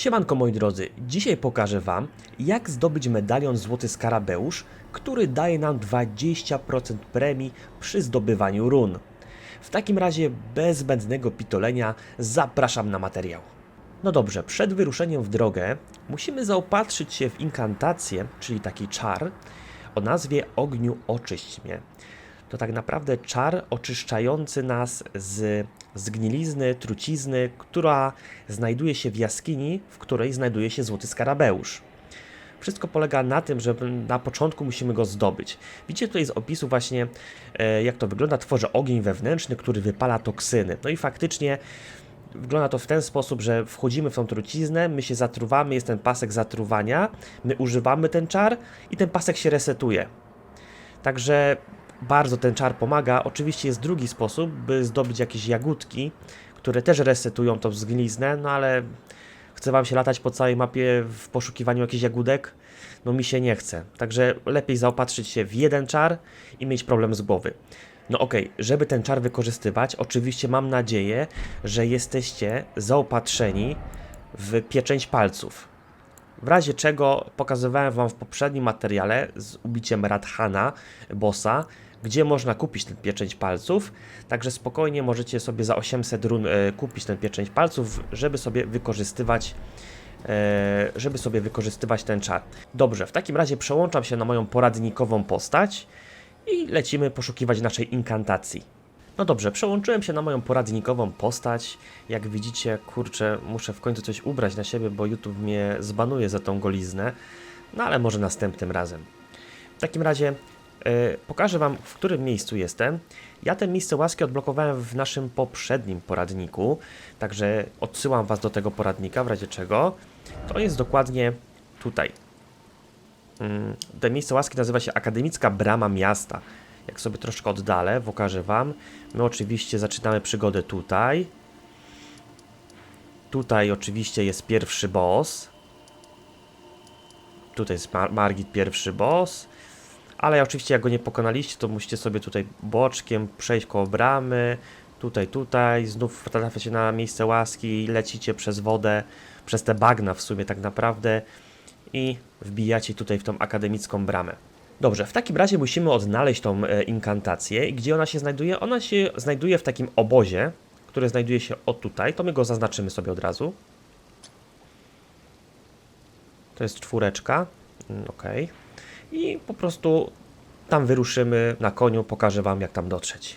Siemanko moi drodzy, dzisiaj pokażę Wam jak zdobyć medalion Złoty Skarabeusz, który daje nam 20% premii przy zdobywaniu run. W takim razie bez zbędnego pitolenia zapraszam na materiał. No dobrze, przed wyruszeniem w drogę musimy zaopatrzyć się w inkantację, czyli taki czar o nazwie Ogniu Oczyść mnie. To tak naprawdę czar oczyszczający nas z zgnilizny, trucizny, która znajduje się w jaskini, w której znajduje się złoty skarabeusz. Wszystko polega na tym, że na początku musimy go zdobyć. Widzicie tutaj z opisu właśnie, e, jak to wygląda. Tworzy ogień wewnętrzny, który wypala toksyny. No i faktycznie wygląda to w ten sposób, że wchodzimy w tą truciznę, my się zatruwamy, jest ten pasek zatruwania, my używamy ten czar i ten pasek się resetuje. Także bardzo ten czar pomaga. Oczywiście jest drugi sposób, by zdobyć jakieś jagódki, które też resetują tą zgliznę, no ale chce Wam się latać po całej mapie w poszukiwaniu jakichś jagódek? No mi się nie chce. Także lepiej zaopatrzyć się w jeden czar i mieć problem z głowy. No okej, żeby ten czar wykorzystywać, oczywiście mam nadzieję, że jesteście zaopatrzeni w pieczęć palców. W razie czego pokazywałem Wam w poprzednim materiale z ubiciem Radhana, bossa, gdzie można kupić ten pieczęć palców. Także spokojnie możecie sobie za 800 run e, kupić ten pieczęć palców, żeby sobie wykorzystywać e, żeby sobie wykorzystywać ten czar. Dobrze, w takim razie przełączam się na moją poradnikową postać i lecimy poszukiwać naszej inkantacji. No dobrze, przełączyłem się na moją poradnikową postać. Jak widzicie, kurczę, muszę w końcu coś ubrać na siebie, bo YouTube mnie zbanuje za tą goliznę. No ale może następnym razem. W takim razie pokażę Wam, w którym miejscu jestem. Ja te miejsce łaski odblokowałem w naszym poprzednim poradniku, także odsyłam Was do tego poradnika, w razie czego. To jest dokładnie tutaj. Mm, To miejsce łaski nazywa się Akademicka Brama Miasta. Jak sobie troszkę oddalę, pokażę Wam. My oczywiście zaczynamy przygodę tutaj. Tutaj oczywiście jest pierwszy boss. Tutaj jest Mar Margit pierwszy boss. Ale oczywiście jak go nie pokonaliście, to musicie sobie tutaj boczkiem przejść koło bramy. Tutaj, tutaj. Znów trafiacie na miejsce łaski, lecicie przez wodę, przez te bagna w sumie tak naprawdę. I wbijacie tutaj w tą akademicką bramę. Dobrze, w takim razie musimy odnaleźć tą e, inkantację. Gdzie ona się znajduje? Ona się znajduje w takim obozie, który znajduje się o tutaj. To my go zaznaczymy sobie od razu. To jest czwóreczka. Mm, Ok. I po prostu tam wyruszymy na koniu. Pokażę Wam, jak tam dotrzeć.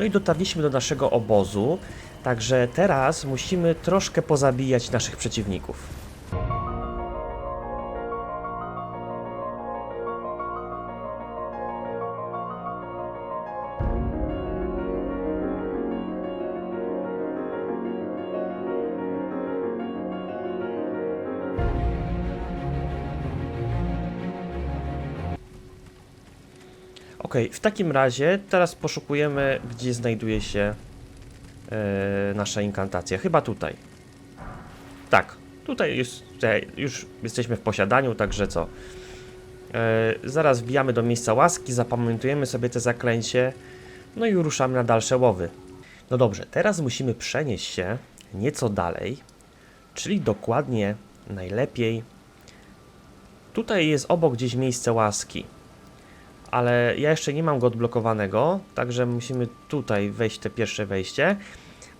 No i dotarliśmy do naszego obozu, także teraz musimy troszkę pozabijać naszych przeciwników. Ok, w takim razie teraz poszukujemy, gdzie znajduje się e, nasza inkantacja. Chyba tutaj. Tak, tutaj jest, tutaj już jesteśmy w posiadaniu, także co? E, zaraz wbijamy do miejsca łaski, zapamiętujemy sobie te zaklęcie, no i ruszamy na dalsze łowy. No dobrze, teraz musimy przenieść się nieco dalej, czyli dokładnie najlepiej. Tutaj jest obok gdzieś miejsce łaski ale ja jeszcze nie mam go odblokowanego, także musimy tutaj wejść te pierwsze wejście.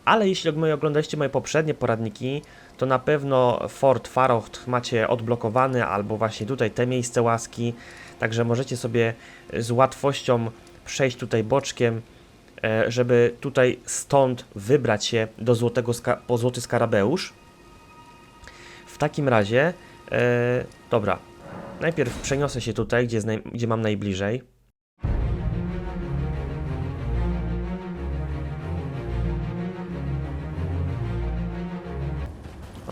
Ale jeśli oglądaliście moje poprzednie poradniki, to na pewno Fort Farocht macie odblokowany, albo właśnie tutaj te miejsce łaski, także możecie sobie z łatwością przejść tutaj boczkiem, e, żeby tutaj stąd wybrać się do złotego po złoty skarabeusz. W takim razie, e, dobra, Najpierw przeniosę się tutaj, gdzie, gdzie mam najbliżej.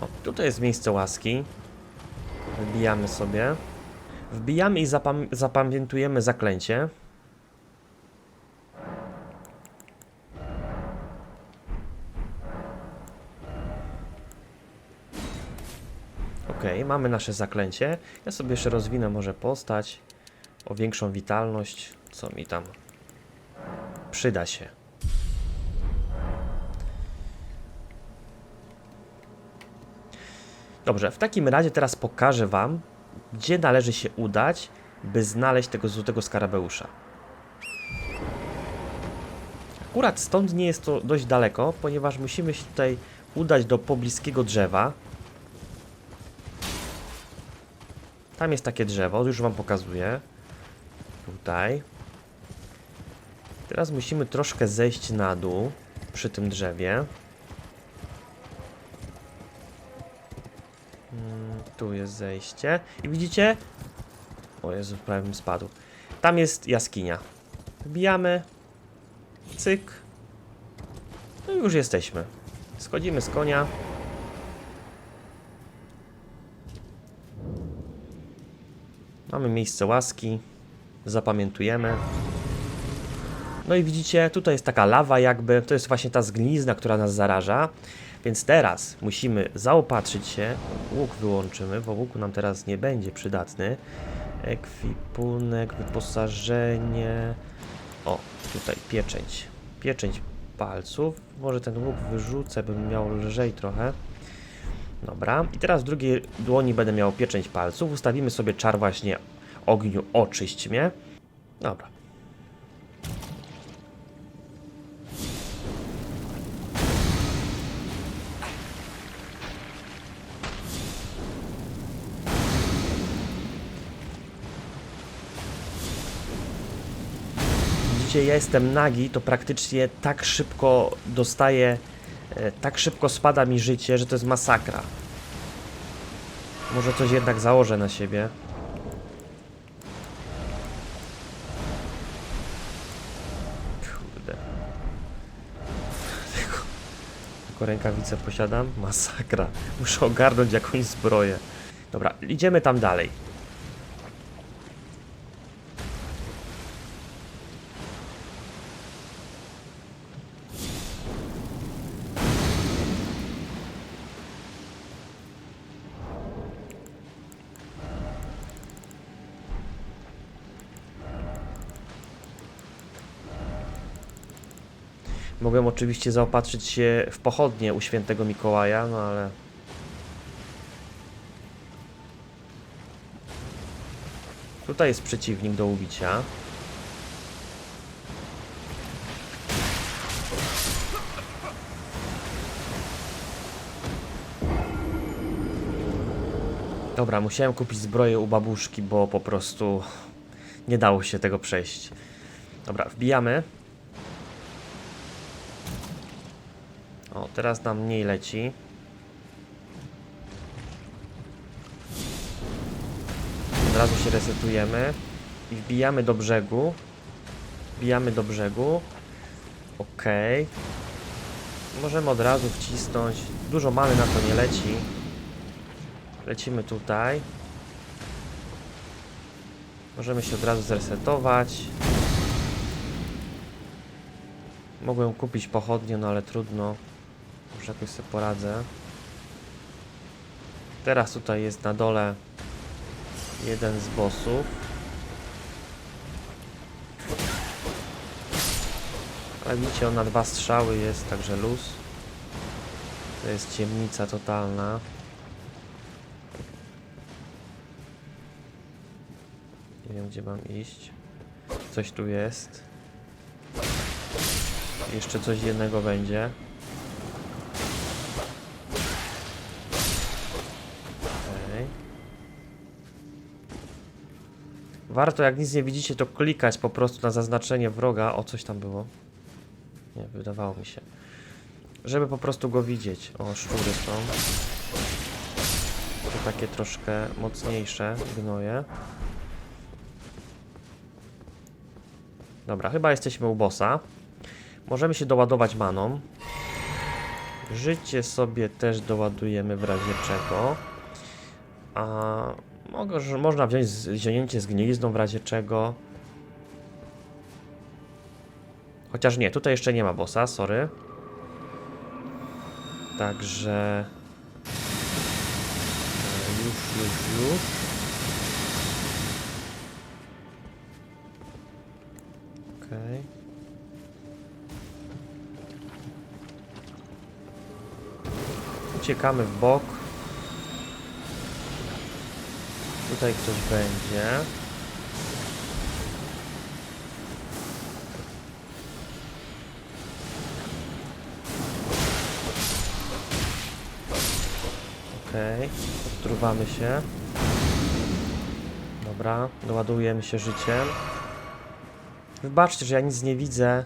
O, tutaj jest miejsce łaski. Wybijamy sobie. Wbijamy i zapam zapamiętujemy zaklęcie. Mamy nasze zaklęcie. Ja sobie jeszcze rozwinę może postać o większą witalność, co mi tam przyda się. Dobrze, w takim razie teraz pokażę Wam, gdzie należy się udać, by znaleźć tego złotego skarabeusza. Akurat stąd nie jest to dość daleko, ponieważ musimy się tutaj udać do pobliskiego drzewa. Tam jest takie drzewo, już Wam pokazuję. Tutaj. Teraz musimy troszkę zejść na dół przy tym drzewie. Mm, Tu jest zejście. I widzicie? O Jezu, prawie bym spadł. Tam jest jaskinia. Wbijamy. Cyk. No i już jesteśmy. Schodzimy z konia. Mamy miejsce łaski. Zapamiętujemy. No i widzicie, tutaj jest taka lawa jakby, to jest właśnie ta zgnilizna, która nas zaraża. Więc teraz musimy zaopatrzyć się, łuk wyłączymy, bo łuku nam teraz nie będzie przydatny. Ekwipunek, wyposażenie. O, tutaj pieczęć. Pieczęć palców. Może ten łuk wyrzucę, bym miał lżej trochę. Dobra, i teraz w drugiej dłoni będę miał pieczęć palców. Ustawimy sobie czar właśnie ogniu oczyść mnie. Dobra. Widzicie, ja jestem nagi, to praktycznie tak szybko dostaję, tak szybko spada mi życie, że to jest masakra. Może coś jednak założę na siebie. Kurde. Tylko, tylko rękawice posiadam? Masakra. Muszę ogarnąć jakąś zbroję. Dobra, idziemy tam dalej. Mogłem oczywiście zaopatrzyć się w pochodnie u świętego Mikołaja, no ale... Tutaj jest przeciwnik do ubicia. Dobra, musiałem kupić zbroję u babuszki, bo po prostu nie dało się tego przejść. Dobra, wbijamy. O, teraz nam mniej leci. Od razu się resetujemy i wbijamy do brzegu. Wbijamy do brzegu. Ok. Możemy od razu wcisnąć. Dużo many na to nie leci. Lecimy tutaj. Możemy się od razu zresetować. Mogłem kupić pochodnie, no ale trudno. Już jakoś sobie poradzę. Teraz tutaj jest na dole jeden z bossów. Ale widzicie, on na dwa strzały jest, także luz. To jest ciemnica totalna. Nie wiem, gdzie mam iść. Coś tu jest. Jeszcze coś jednego będzie. Warto, jak nic nie widzicie, to klikać po prostu na zaznaczenie wroga. O, coś tam było. Nie, wydawało mi się. Żeby po prostu go widzieć. O, szczury są. To takie troszkę mocniejsze gnoje. Dobra, chyba jesteśmy u bossa. Możemy się doładować maną. Życie sobie też doładujemy w razie czego. A mogę, można wziąć zionięcie z gnilizną w razie czego. Chociaż nie, tutaj jeszcze nie ma bossa, sorry. Także... e, Już, już, już. Okej. Uciekamy w bok. Tutaj ktoś będzie. Okej, odtruwamy się. Dobra, doładujemy się życiem. Wybaczcie, że ja nic nie widzę.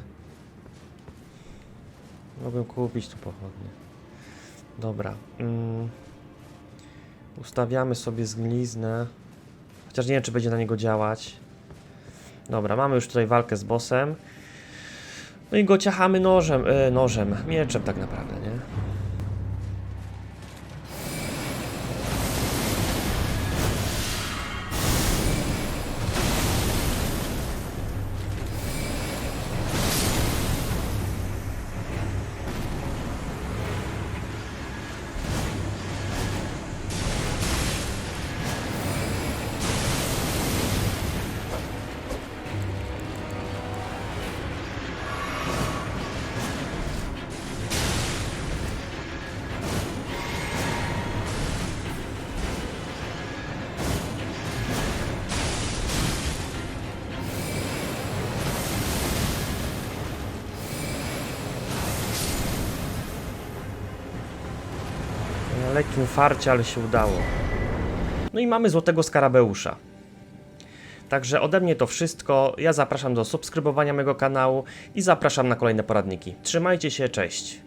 Mogłem kupić tu pochodnie. Dobra. Mm. Ustawiamy sobie zgliznę. Chociaż nie wiem, czy będzie na niego działać. Dobra, mamy już tutaj walkę z bossem. No i go ciachamy nożem, e, nożem, mieczem tak naprawdę, nie? Lekkim farcie, ale się udało. No i mamy złotego skarabeusza. Także ode mnie to wszystko. Ja zapraszam do subskrybowania mojego kanału i zapraszam na kolejne poradniki. Trzymajcie się, cześć.